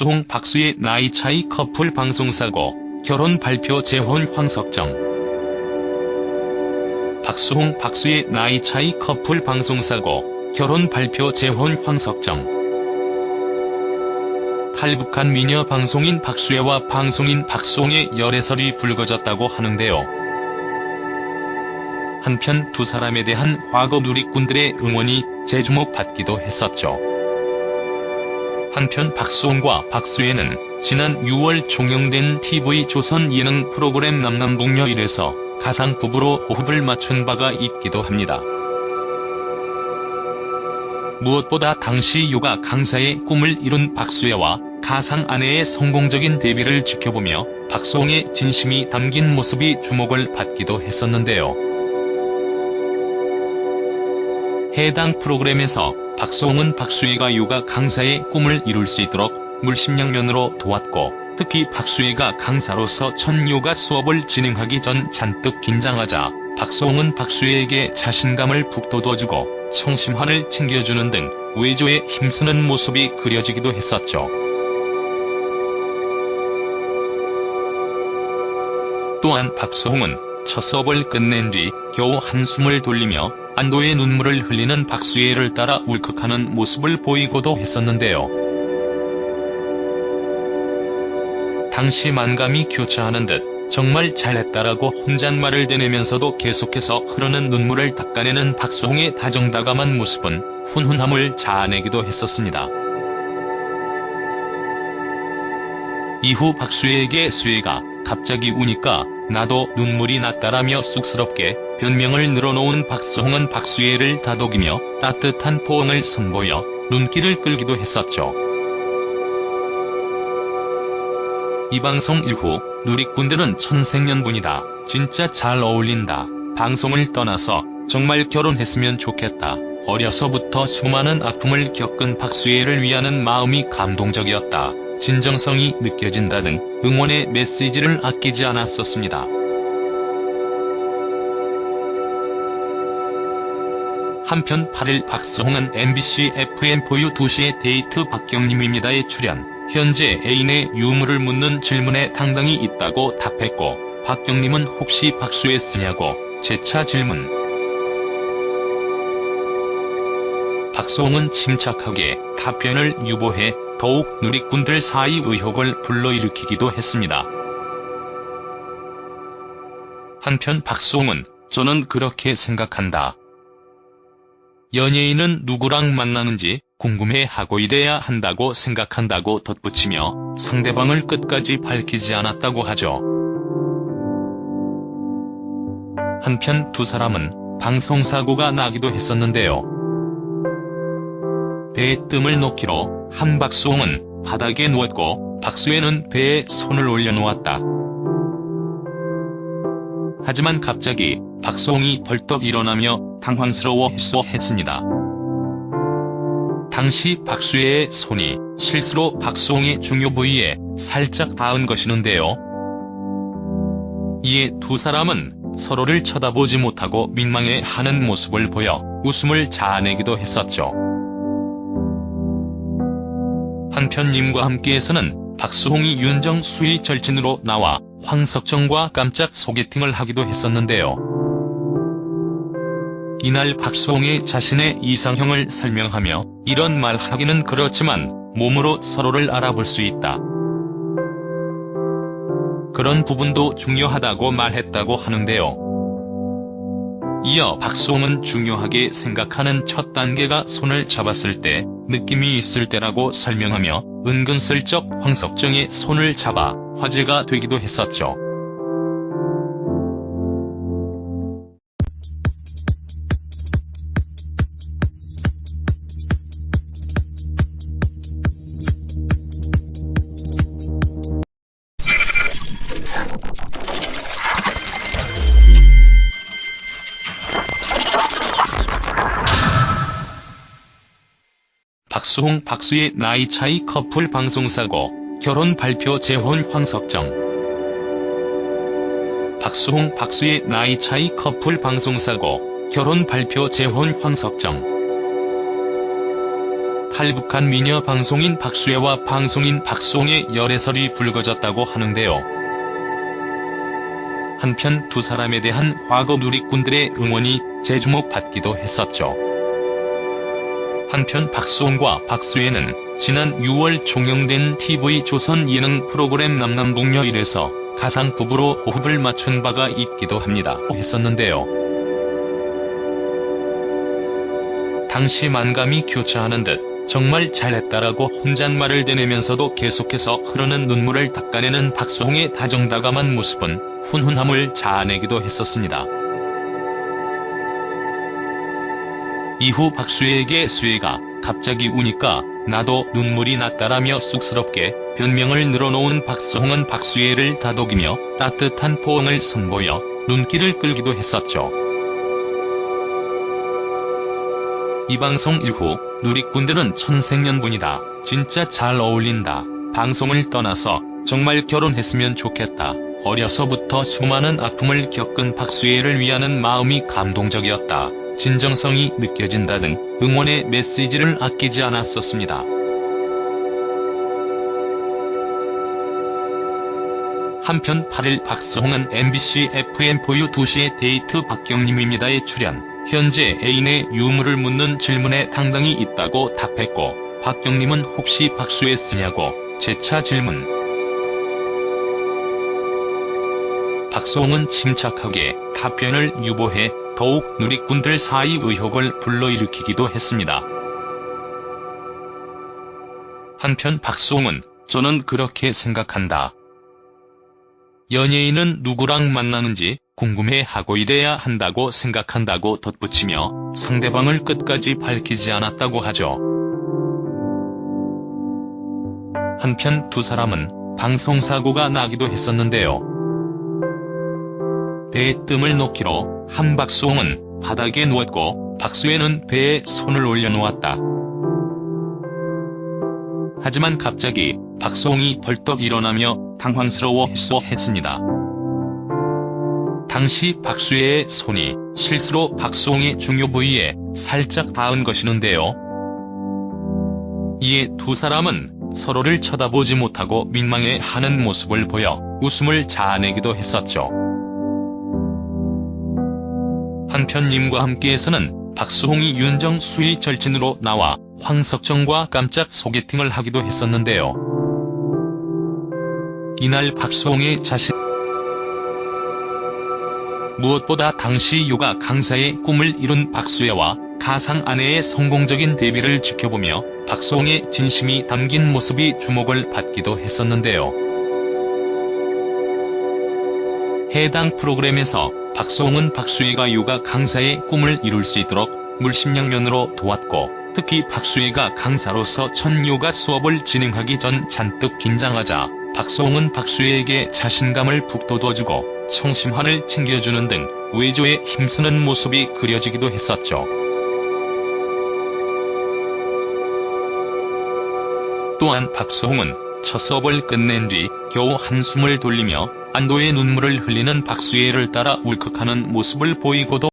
박수홍 박수의 나이 차이 커플 방송사고 결혼 발표 재혼 황석정 박수홍 박수의 나이 차이 커플 방송사고 결혼 발표 재혼 황석정 탈북한 미녀 방송인 박수혜와 방송인 박수홍의 열애설이 불거졌다고 하는데요. 한편 두 사람에 대한 과거 누리꾼들의 응원이 재주목받기도 했었죠. 한편 박수홍과 박수혜는 지난 6월 종영된 TV조선 예능 프로그램 남남북녀 1에서 가상 부부로 호흡을 맞춘 바가 있기도 합니다. 무엇보다 당시 요가 강사의 꿈을 이룬 박수혜와 가상 아내의 성공적인 데뷔를 지켜보며 박수홍의 진심이 담긴 모습이 주목을 받기도 했었는데요. 해당 프로그램에서 박수홍은 박수혜가 요가 강사의 꿈을 이룰 수 있도록 물심양면으로 도왔고 특히 박수혜가 강사로서 첫 요가 수업을 진행하기 전 잔뜩 긴장하자 박수홍은 박수혜에게 자신감을 북돋워주고 청심환을 챙겨주는 등 외조에 힘쓰는 모습이 그려지기도 했었죠. 또한 박수홍은 첫 수업을 끝낸 뒤 겨우 한숨을 돌리며 안도의 눈물을 흘리는 박수혜를 따라 울컥하는 모습을 보이고도 했었는데요. 당시 만감이 교차하는 듯 정말 잘했다라고 혼잣말을 대내면서도 계속해서 흐르는 눈물을 닦아내는 박수홍의 다정다감한 모습은 훈훈함을 자아내기도 했었습니다. 이후 박수혜에게 수혜가 갑자기 우니까 나도 눈물이 났다라며 쑥스럽게 변명을 늘어놓은 박수홍은 박수혜를 다독이며 따뜻한 포옹을 선보여 눈길을 끌기도 했었죠. 이 방송 이후 누리꾼들은 천생연분이다. 진짜 잘 어울린다. 방송을 떠나서 정말 결혼했으면 좋겠다. 어려서부터 수많은 아픔을 겪은 박수혜를 위하는 마음이 감동적이었다. 진정성이 느껴진다 등 응원의 메시지를 아끼지 않았었습니다. 한편 8일 박수홍은 MBC FM4U 2시의 데이트 박경림입니다에 출연, 현재 애인의 유무를 묻는 질문에 당당히 있다고 답했고, 박경림은 혹시 박수혜 쓰냐고 재차 질문. 박수홍은 침착하게 답변을 유보해 더욱 누리꾼들 사이 의혹을 불러일으키기도 했습니다. 한편 박수홍은 저는 그렇게 생각한다. 연예인은 누구랑 만나는지 궁금해하고 이래야 한다고 생각한다고 덧붙이며 상대방을 끝까지 밝히지 않았다고 하죠. 한편 두 사람은 방송사고가 나기도 했었는데요. 배에 뜸을 놓기로 한 박수홍은 바닥에 누웠고 박수혜는 배에 손을 올려놓았다. 하지만 갑자기 박수홍이 벌떡 일어나며 당황스러워했어 했습니다. 당시 박수혜의 손이 실수로 박수홍의 중요 부위에 살짝 닿은 것이는데요. 이에 두 사람은 서로를 쳐다보지 못하고 민망해하는 모습을 보여 웃음을 자아내기도 했었죠. 한편 님과 함께에서는 박수홍이 윤정수의 절친으로 나와 황석정과 깜짝 소개팅을 하기도 했었는데요. 이날 박수홍이 자신의 이상형을 설명하며 이런 말 하기는 그렇지만 몸으로 서로를 알아볼 수 있다. 그런 부분도 중요하다고 말했다고 하는데요. 이어 박수홍은 중요하게 생각하는 첫 단계가 손을 잡았을 때 느낌이 있을 때라고 설명하며 은근슬쩍 황석정의 손을 잡아 화제가 되기도 했었죠. 박수홍 박수의 나이 차이 커플 방송사고 결혼 발표 재혼 황석정 박수홍 박수의 나이 차이 커플 방송사고 결혼 발표 재혼 황석정 탈북한 미녀 방송인 박수혜와 방송인 박수홍의 열애설이 불거졌다고 하는데요. 한편 두 사람에 대한 과거 누리꾼들의 응원이 재주목받기도 했었죠. 한편 박수홍과 박수혜는 지난 6월 종영된 TV조선 예능 프로그램 남남북녀 1에서 가상 부부로 호흡을 맞춘 바가 있기도 합니다. 했었는데요. 당시 만감이 교차하는 듯 정말 잘했다라고 혼잣말을 대내면서도 계속해서 흐르는 눈물을 닦아내는 박수홍의 다정다감한 모습은 훈훈함을 자아내기도 했었습니다. 이후 박수혜에게 수혜가 갑자기 우니까 나도 눈물이 났다라며 쑥스럽게 변명을 늘어놓은 박수홍은 박수혜를 다독이며 따뜻한 포옹을 선보여 눈길을 끌기도 했었죠. 이 방송 이후 누리꾼들은 천생연분이다. 진짜 잘 어울린다. 방송을 떠나서 정말 결혼했으면 좋겠다. 어려서부터 수많은 아픔을 겪은 박수혜를 위하는 마음이 감동적이었다. 진정성이 느껴진다 등 응원의 메시지를 아끼지 않았었습니다. 한편 8일 박수홍은 MBC FM4U 2시의 데이트 박경림입니다에 출연, 현재 애인의 유무를 묻는 질문에 당당히 있다고 답했고, 박경림은 혹시 박수혜 쓰냐고 재차 질문. 박수홍은 침착하게 답변을 유보해 더욱 누리꾼들 사이 의혹을 불러일으키기도 했습니다. 한편 박수홍은 저는 그렇게 생각한다. 연예인은 누구랑 만나는지 궁금해하고 이래야 한다고 생각한다고 덧붙이며 상대방을 끝까지 밝히지 않았다고 하죠. 한편 두 사람은 방송사고가 나기도 했었는데요. 배에 뜸을 놓기로 한 박수홍은 바닥에 누웠고 박수혜는 배에 손을 올려놓았다. 하지만 갑자기 박수홍이 벌떡 일어나며 당황스러워했어 했습니다. 당시 박수혜의 손이 실수로 박수홍의 중요 부위에 살짝 닿은 것이는데요. 이에 두 사람은 서로를 쳐다보지 못하고 민망해하는 모습을 보여 웃음을 자아내기도 했었죠. 한편 님과 함께에서는 박수홍이 윤정 수의 절친으로 나와 황석정과 깜짝 소개팅을 하기도 했었는데요. 이날 박수홍의 자신 무엇보다 당시 요가 강사의 꿈을 이룬 박수혜와 가상 아내의 성공적인 데뷔를 지켜보며 박수홍의 진심이 담긴 모습이 주목을 받기도 했었는데요. 해당 프로그램에서 박수홍은 박수혜가 요가 강사의 꿈을 이룰 수 있도록 물심양면으로 도왔고 특히 박수혜가 강사로서 첫 요가 수업을 진행하기 전 잔뜩 긴장하자 박수홍은 박수혜에게 자신감을 북돋워주고 청심환을 챙겨주는 등 외조에 힘쓰는 모습이 그려지기도 했었죠. 또한 박수홍은 첫 수업을 끝낸 뒤 겨우 한숨을 돌리며 안도의 눈물을 흘리는 박수혜를 따라 울컥하는 모습을 보이고도